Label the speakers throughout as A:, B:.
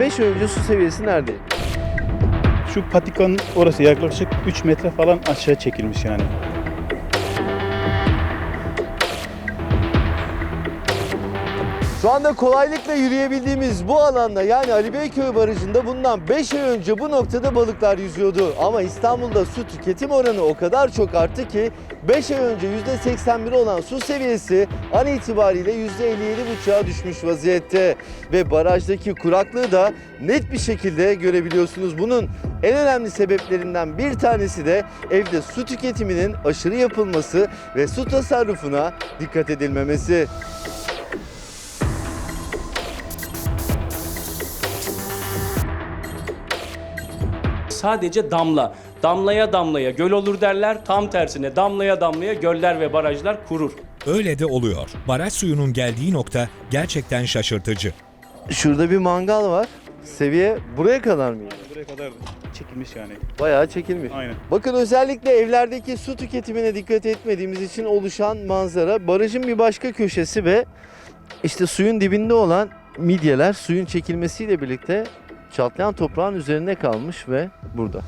A: 5 ay önce su seviyesi neredeydi?
B: Şu patikanın orası yaklaşık 3 metre falan aşağı çekilmiş yani.
A: Şu anda kolaylıkla yürüyebildiğimiz bu alanda yani Ali Beyköy Barajı'nda bundan 5 ay önce bu noktada balıklar yüzüyordu. Ama İstanbul'da su tüketim oranı o kadar çok arttı ki 5 ay önce %81 olan su seviyesi an itibariyle %57,5'a düşmüş vaziyette. Ve barajdaki kuraklığı da net bir şekilde görebiliyorsunuz. Bunun en önemli sebeplerinden bir tanesi de evde su tüketiminin aşırı yapılması ve su tasarrufuna dikkat edilmemesi.
C: Sadece damla. Damlaya damlaya göl olur derler. Tam tersine damlaya damlaya göller ve barajlar kurur.
D: Öyle de oluyor. Baraj suyunun geldiği nokta gerçekten şaşırtıcı.
A: Şurada bir mangal var. Seviye buraya kadar mı? yani?
B: Buraya kadar çekilmiş yani.
A: Bayağı çekilmiş.
B: Aynen.
A: Bakın özellikle evlerdeki su tüketimine dikkat etmediğimiz için oluşan manzara barajın bir başka köşesi ve işte suyun dibinde olan midyeler suyun çekilmesiyle birlikte çatlayan toprağın üzerine kalmış ve burada.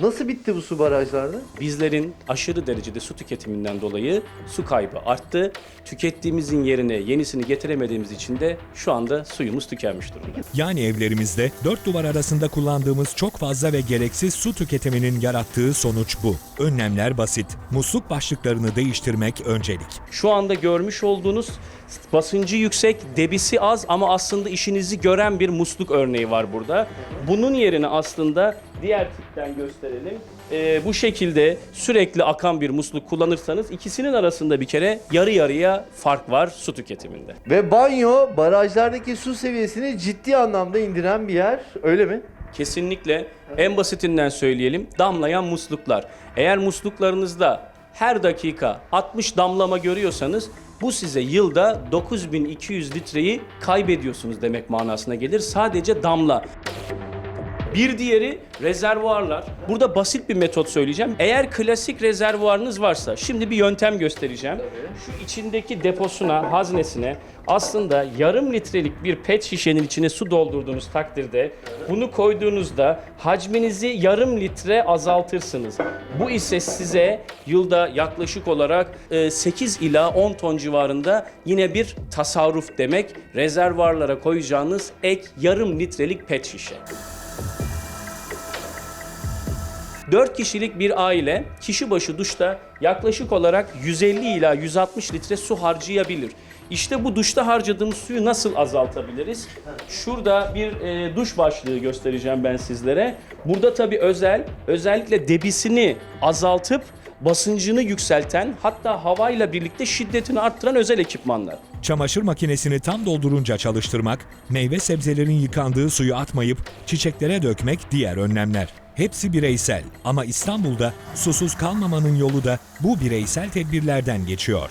A: Nasıl bitti bu su barajlarda?
C: Bizlerin aşırı derecede su tüketiminden dolayı su kaybı arttı. Tükettiğimizin yerine yenisini getiremediğimiz için de şu anda suyumuz tükenmiş durumda.
D: Yani evlerimizde dört duvar arasında kullandığımız çok fazla ve gereksiz su tüketiminin yarattığı sonuç bu. Önlemler basit. Musluk başlıklarını değiştirmek öncelik.
C: Şu anda görmüş olduğunuz basıncı yüksek, debisi az ama aslında işinizi gören bir musluk örneği var burada. Bunun yerine aslında diğer tipten gösterelim. Ee, bu şekilde sürekli akan bir musluk kullanırsanız ikisinin arasında bir kere yarı yarıya fark var su tüketiminde.
A: Ve banyo barajlardaki su seviyesini ciddi anlamda indiren bir yer. Öyle mi?
C: Kesinlikle en basitinden söyleyelim damlayan musluklar. Eğer musluklarınızda her dakika 60 damlama görüyorsanız bu size yılda 9200 litreyi kaybediyorsunuz demek manasına gelir. Sadece damla. Bir diğeri rezervuarlar. Burada basit bir metot söyleyeceğim. Eğer klasik rezervuarınız varsa, şimdi bir yöntem göstereceğim. Şu içindeki deposuna, haznesine aslında yarım litrelik bir pet şişenin içine su doldurduğunuz takdirde bunu koyduğunuzda hacminizi yarım litre azaltırsınız. Bu ise size yılda yaklaşık olarak e, 8 ila 10 ton civarında yine bir tasarruf demek. Rezervuarlara koyacağınız ek yarım litrelik pet şişe. 4 kişilik bir aile kişi başı duşta yaklaşık olarak 150 ila 160 litre su harcayabilir. İşte bu duşta harcadığımız suyu nasıl azaltabiliriz? Şurada bir e, duş başlığı göstereceğim ben sizlere. Burada tabii özel, özellikle debisini azaltıp basıncını yükselten hatta havayla birlikte şiddetini arttıran özel ekipmanlar.
D: Çamaşır makinesini tam doldurunca çalıştırmak, meyve sebzelerin yıkandığı suyu atmayıp çiçeklere dökmek diğer önlemler. Hepsi bireysel ama İstanbul'da susuz kalmamanın yolu da bu bireysel tedbirlerden geçiyor.